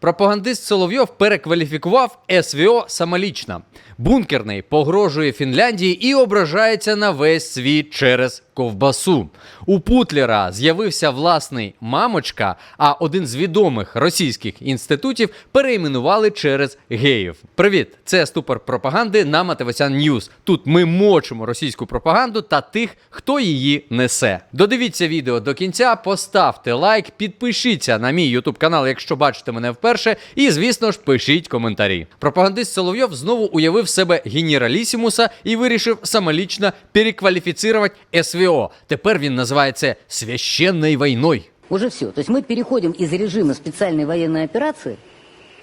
Пропагандист Соловйов перекваліфікував СВО самолічно. Бункерний погрожує Фінляндії і ображається на весь світ через ковбасу. У Путлера з'явився власний мамочка, а один з відомих російських інститутів перейменували через геїв. Привіт, це ступор пропаганди на Матевосян Ньюз. Тут ми мочимо російську пропаганду та тих, хто її несе. Додивіться відео до кінця, поставте лайк, підпишіться на мій ютуб канал, якщо бачите мене вперше, і звісно ж пишіть коментарі. Пропагандист Соловйов знову уявив себе генералісімуса і вирішив самолічно перекваліфіцірувати СВО. Тепер він називає це священною війною. Уже все. То есть переходимо із режиму спеціальної воєнної операції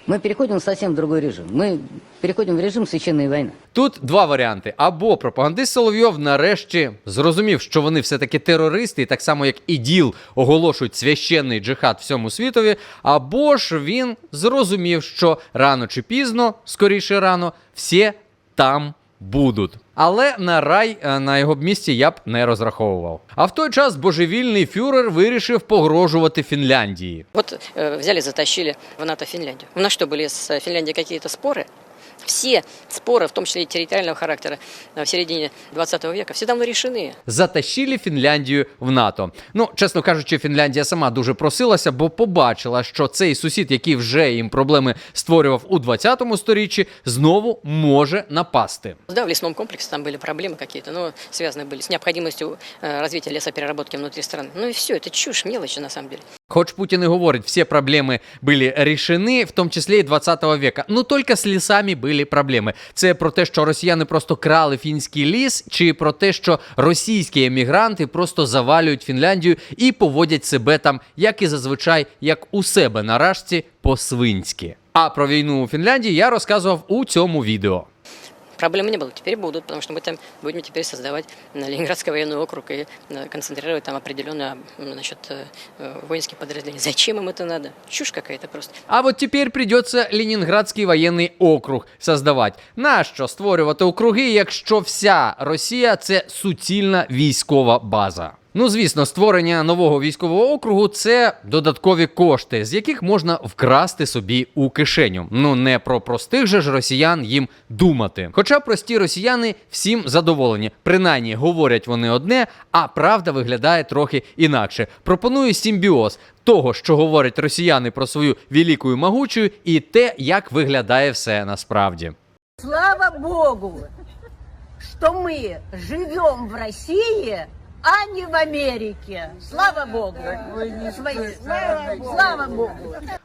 мы переходим в совсем другой режим. Мы переходим в режим священной войны. Тут два варіанти: або пропагандист Соловйов нарешті зрозумів, що вони все-таки терористи, і так само як і ДІЛ оголошують священний джихад всьому світові, або ж він зрозумів, що рано чи пізно, скоріше рано, всі там будуть. Але на рай е, на його б місці я б не розраховував. А в той час божевільний фюрер вирішив погрожувати Фінляндії. Вот э, взяли, затащили в НАТО Финляндию. У нас что, были с э, Финляндией какие-то споры? Все споры, в том числе и территориального характера, э, в середине 20 века, все давно решены. затащили Фінляндію в НАТО. Ну, чесно кажучи, Фінляндія сама дуже просилася, бо побачила, що цей сусід, який вже їм проблеми створював у 20 сторіччі, знову може напасти. Да, в лесном комплексе там были проблемы какие-то, но связаны были с необходимостью э, развития лесопереработки внутри страны. Ну и все, это чушь, мелочи на самом деле. Хоч Путин и говорит, все проблемы были решены, в тому числі і 20 века. Ну тільки з лісами були проблеми. Це про те, що росіяни просто крали фінський ліс, чи про те, що російські емігранти просто завалюють Фінляндію і поводять себе там, як і зазвичай, як у себе на рашці по-свинськи. А про війну у Фінляндії я розказував у цьому відео. Проблем не было, теперь будут, потому что мы там будем теперь создавать э, Ленинградский военный округ и э, концентрировать там определенно м, значит, э, э, воинские подразделения. Зачем им это надо? Чушь какая-то просто. А от тепер придеться Ленінградський воєнний округ создавати. Нащо створювати округи, якщо вся Росія це суцільна військова база? Ну, звісно, створення нового військового округу це додаткові кошти, з яких можна вкрасти собі у кишеню. Ну не про простих же ж росіян їм думати. Хоча прості росіяни всім задоволені, принаймні говорять вони одне, а правда виглядає трохи інакше. Пропоную симбіоз того, що говорять росіяни про свою велику і могучу, і те, як виглядає все насправді. Слава Богу, что мы живем в России, а не в Америке. Слава Богу. Свои- Слава, слава Богу.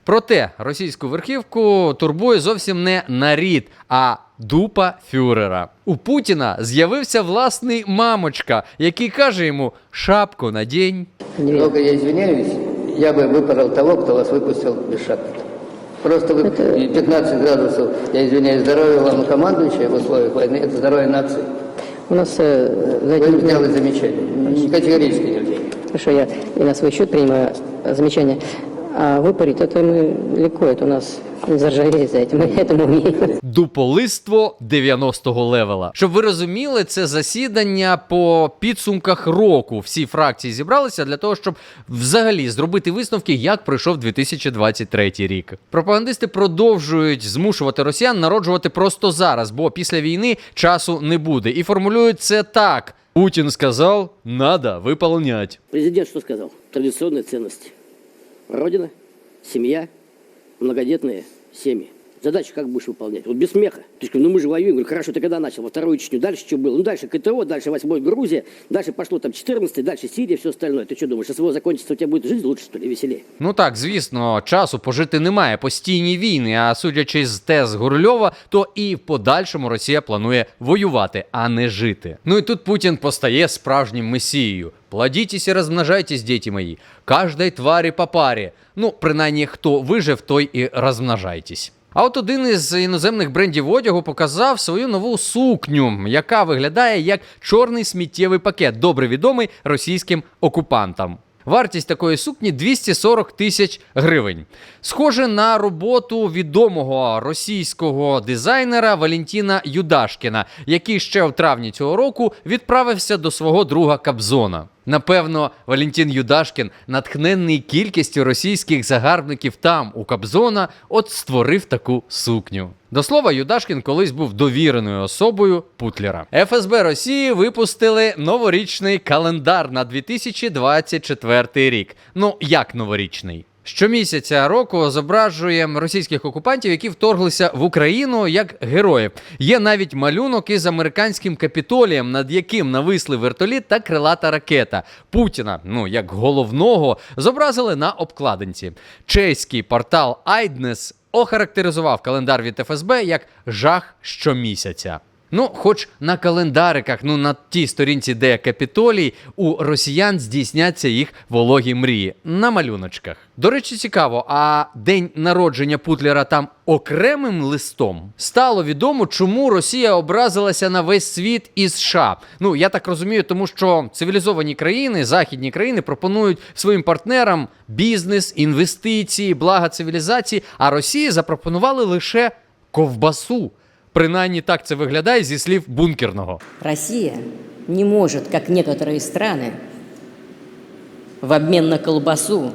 Проте російську верхівку турбує зовсім не нарід, а дупа фюрера. У Путіна з'явився власний мамочка, який каже йому шапку надінь. Много я извиняюсь, я бы выпорол того, кто вас выпустил без шапки. Просто вы 15 градусов, я извиняюсь, здоровье вам командующее в условиях войны, это здоровье нации. У нас, э, знаете, Вы сделали замечание. Категорически нельзя. хорошо, я и на свой счет принимаю э, замечания. А выпарить, это мы легко, это у нас не заржавеет, знаете, мы этому умеем. Дуполиство 90-го левела. Щоб ви розуміли, це засідання по підсумках року. Всі фракції зібралися для того, щоб взагалі зробити висновки, як пройшов 2023 рік. Пропагандисти продовжують змушувати росіян народжувати просто зараз, бо після війни часу не буде. І формулюють це так: Путін сказав, надо виполнять. Президент что сказал? Традиционные ценности. Родина, семья, многодетные семьи. Задачу как будешь выполнять? Вот без смеха. Ты скажешь, ну мы же воюем. Говорю, хорошо, ты когда начал? Во вторую Чечню. Дальше что было? Ну дальше КТО, дальше 8 Грузия, дальше пошло там 14 дальше Сирия, все остальное. Ты что думаешь, СВО закончится, у тебя будет жизнь лучше, что ли, веселее? Ну так, звісно, часу пожити немає. Постійні війни. А судячи з тез Гурльова, то і в подальшому Росія планує воювати, а не жити. Ну і тут Путін постає справжнім месією. Плодітесь і розмножайтесь, діти мої. Кождай тварі по парі. Ну, принаймні, хто вижив, той і розмножайтесь. А от один із іноземних брендів одягу показав свою нову сукню, яка виглядає як чорний сміттєвий пакет, добре відомий російським окупантам. Вартість такої сукні 240 тисяч гривень. Схоже на роботу відомого російського дизайнера Валентіна Юдашкіна, який ще в травні цього року відправився до свого друга Кабзона. Напевно, Валентин Юдашкін, натхненний кількістю російських загарбників там, у Кобзона, от створив таку сукню. До слова, Юдашкін колись був довіреною особою Путлера. ФСБ Росії випустили новорічний календар на 2024 рік. Ну як новорічний? Щомісяця року зображує російських окупантів, які вторглися в Україну як героїв. Є навіть малюнок із американським капітолієм, над яким нависли вертоліт та крилата ракета. Путіна, ну як головного, зобразили на обкладинці. Чеський портал Айднес охарактеризував календар від ФСБ як жах щомісяця. Ну, хоч на календариках, ну на тій сторінці, де капітолій, у росіян здійсняться їх вологі мрії на малюночках. До речі, цікаво, а день народження Путлера там окремим листом стало відомо, чому Росія образилася на весь світ і США. Ну я так розумію, тому що цивілізовані країни, західні країни пропонують своїм партнерам бізнес, інвестиції, блага цивілізації. А Росії запропонували лише ковбасу. Принаймні так це виглядає зі слів бункерного. Россия не может, как некоторые страны, в обмен на колбасу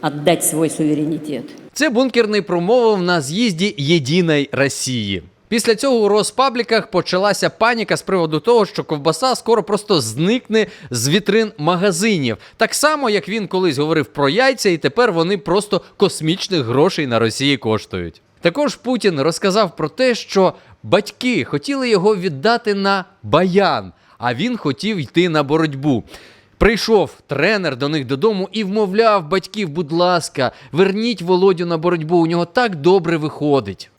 отдать свой суверенитет. Це бункерний промовив на з'їзді Єдиної Росії. Після цього у розпабліках почалася паніка з приводу того, що ковбаса скоро просто зникне з вітрин магазинів. Так само, як він колись говорив про яйця, і тепер вони просто космічних грошей на Росії коштують. Також Путін розказав про те, що батьки хотіли його віддати на баян, а він хотів йти на боротьбу. Прийшов тренер до них додому і вмовляв батьків, будь ласка, верніть Володю на боротьбу, у нього так добре виходить.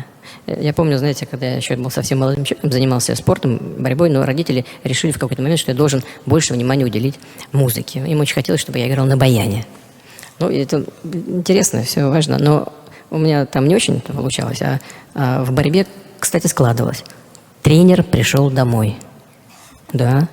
Я помню, знаете, когда я еще был совсем молодым человеком, занимался спортом, борьбой, но родители решили в какой-то момент, что я должен больше внимания уделить музыке. Им очень хотелось, чтобы я играл на баяне. Ну, и это интересно, все важно, но у меня там не очень получалось, а, а в борьбе, кстати, складывалось. Тренер пришел домой, да,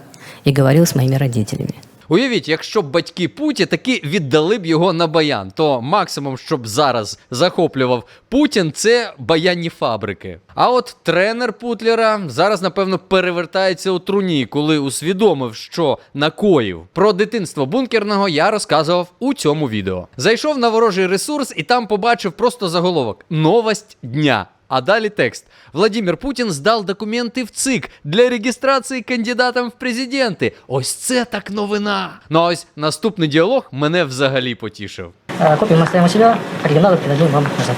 и говорил с моими родителями. Уявіть, якщо б батьки Путі таки віддали б його на баян, то максимум, щоб зараз захоплював Путін, це баянні фабрики. А от тренер Путлера зараз, напевно, перевертається у труні, коли усвідомив, що накоїв. Про дитинство бункерного я розказував у цьому відео. Зайшов на ворожий ресурс і там побачив просто заголовок: Новость дня. А далі текст. Владимир Путін здав документи в ЦИК для реєстрації кандидатом в президенти. Ось це так новина. Ну а ось наступний діалог мене взагалі потішив. А, Копию мы оставим у себя, оригиналы передадим вам назад.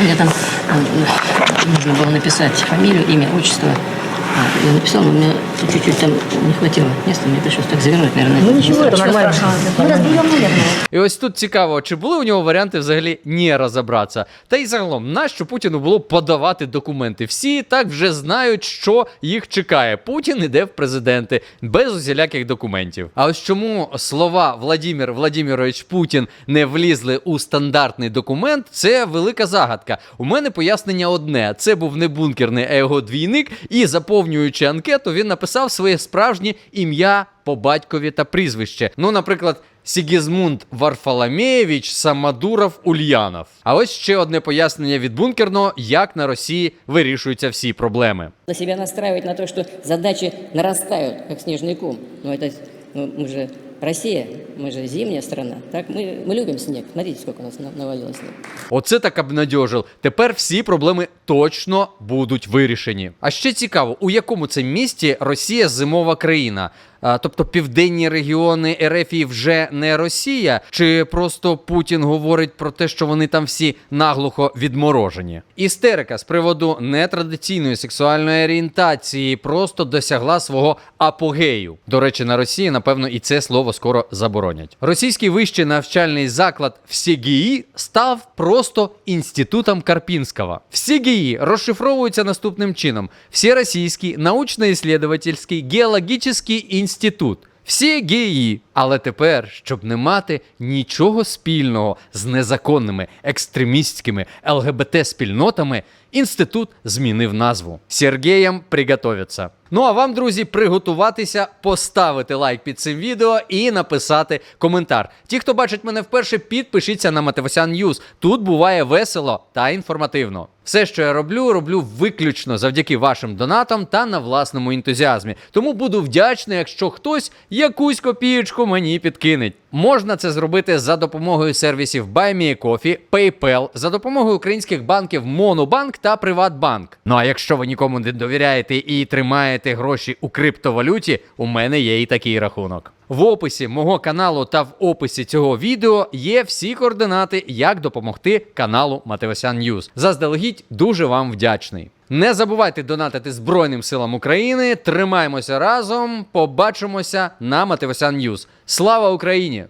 Мне там э, нужно было написать фамилию, имя, отчество. А, Я написал, но у меня чуть-чуть там не хватило места, мне пришлось так завернуть, наверное. Ну ничего, это нормально. Мы разберем, наверное. І ось тут цікаво, чи були у нього варіанти взагалі не розібратися. Та й загалом, нащо Путіну було подавати документи? Всі і так вже знають, що їх чекає. Путін іде в президенти без усіляких документів. А ось чому слова Владимир Владимирович Путін не влізли у стандартний документ, це велика загадка. У мене пояснення одне: це був не бункерний, а його двійник, і заповнюючи анкету, він написав своє справжнє ім'я по батькові та прізвище. Ну, наприклад. Сігізмунд Варфоломєєвич Самадуров Ульянов. А ось ще одне пояснення від бункерного, як на Росії вирішуються всі проблеми. Надо себя настраивать на то, что задачи нарастают, как снежный ком. Но это, ну, мы же Россия, мы же зимняя страна, так? Мы, мы любим снег. Смотрите, сколько у нас на- навалилось снега. Оце так обнадьожив. Тепер всі проблеми точно будуть вирішені. А ще цікаво, у якому це місті Росія зимова країна. А, тобто південні регіони РФ вже не Росія, чи просто Путін говорить про те, що вони там всі наглухо відморожені? Істерика з приводу нетрадиційної сексуальної орієнтації просто досягла свого апогею. До речі, на Росії, напевно, і це слово скоро заборонять. Російський вищий навчальний заклад ВСІГІ став просто інститутом Карпінського. ВСІГІ розшифровується наступним чином: Всеросійський научно-ісследовательський геологічний інститут. Всі геї, але тепер, щоб не мати нічого спільного з незаконними екстремістськими ЛГБТ спільнотами, інститут змінив назву. Сергієм приготовиться. Ну а вам, друзі, приготуватися, поставити лайк під цим відео і написати коментар. Ті, хто бачить мене вперше, підпишіться на Матевосян Ньюз. Тут буває весело та інформативно. Все, що я роблю, роблю виключно завдяки вашим донатам та на власному ентузіазмі. Тому буду вдячний, якщо хтось якусь копієчку мені підкинеть. Можна це зробити за допомогою сервісів BuyMeACoffee, PayPal, за допомогою українських банків Монобанк та Приватбанк. Ну а якщо ви нікому не довіряєте і тримаєте гроші у криптовалюті, у мене є і такий рахунок. В описі мого каналу та в описі цього відео є всі координати, як допомогти каналу Матевосян Ньюз. Заздалегідь дуже вам вдячний. Не забувайте донатити Збройним силам України. Тримаємося разом. Побачимося на Матевосян Ньюз. Слава Україні!